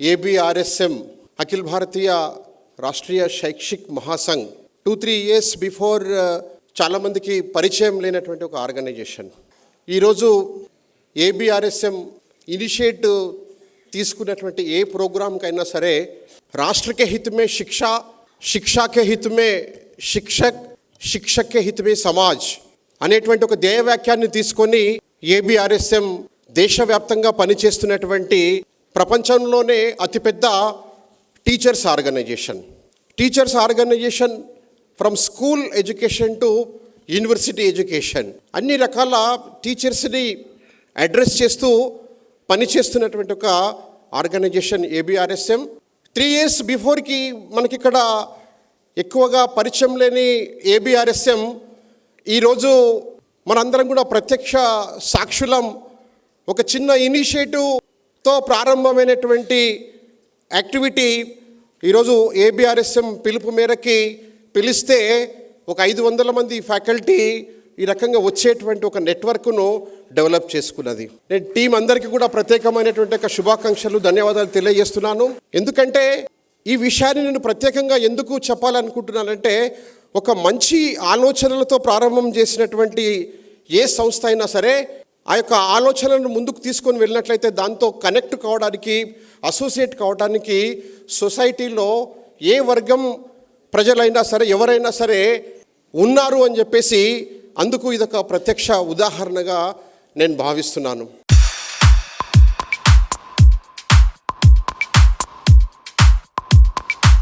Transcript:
ABRSM Akhil Bharatiya Rashtriya Shaikshik Mahasangh two three years before చాలామందికి పరిచయం లేనటువంటి ఒక ఆర్గనైజేషన్ ఈరోజు ఏబిఆర్ఎస్ఎం ఇనిషియేట్ తీసుకున్నటువంటి ఏ ప్రోగ్రాంకైనా సరే రాష్ట్రకే హితమే శిక్ష శిక్షాకే హితమే శిక్షక్ శిక్షకే హితమే సమాజ్ అనేటువంటి ఒక ధ్యేయవాక్యాన్ని తీసుకొని ఏబిఆర్ఎస్ఎం దేశవ్యాప్తంగా పనిచేస్తున్నటువంటి ప్రపంచంలోనే అతిపెద్ద teachers organization. Teachers organization from school education to university education. అన్ని రకాల టీచర్స్ని అడ్రస్ చేస్తూ పనిచేస్తున్నటువంటి ఒక ఆర్గనైజేషన్ ఏబిఆర్ఎస్ఎం. త్రీ ఇయర్స్ బిఫోర్కి మనకిక్కడ ఎక్కువగా పరిచయం లేని ఏబిఆర్ఎస్ఎం ఈరోజు మనందరం కూడా ప్రత్యక్ష సాక్షులం. ఒక చిన్న తో ప్రారంభమైనటువంటి యాక్టివిటీ ఈరోజు ఏబిఆర్ఎస్ఎం పిలుపు మేరకి పిలిస్తే ఒక ఐదు వందల మంది ఫ్యాకల్టీ ఈ రకంగా వచ్చేటువంటి ఒక నెట్వర్క్ను డెవలప్ చేసుకున్నది. నేను టీం అందరికీ కూడా ప్రత్యేకమైనటువంటి ఒక శుభాకాంక్షలు ధన్యవాదాలు తెలియజేస్తున్నాను. ఎందుకంటే ఈ విషయాన్ని నేను ప్రత్యేకంగా ఎందుకు చెప్పాలనుకుంటున్నానంటే ఒక మంచి ఆలోచనలతో ప్రారంభం చేసినటువంటి ఏ సంస్థ అయినా సరే ఆ యొక్క ఆలోచనలను ముందుకు తీసుకొని వెళ్ళినట్లయితే దాంతో కనెక్ట్ కావడానికి అసోసియేట్ కావడానికి సొసైటీలో ఏ వర్గం ప్రజలైనా సరే ఎవరైనా సరే ఉన్నారు అని చెప్పేసి అందుకు ఇదొక ప్రత్యక్ష ఉదాహరణగా నేను భావిస్తున్నాను.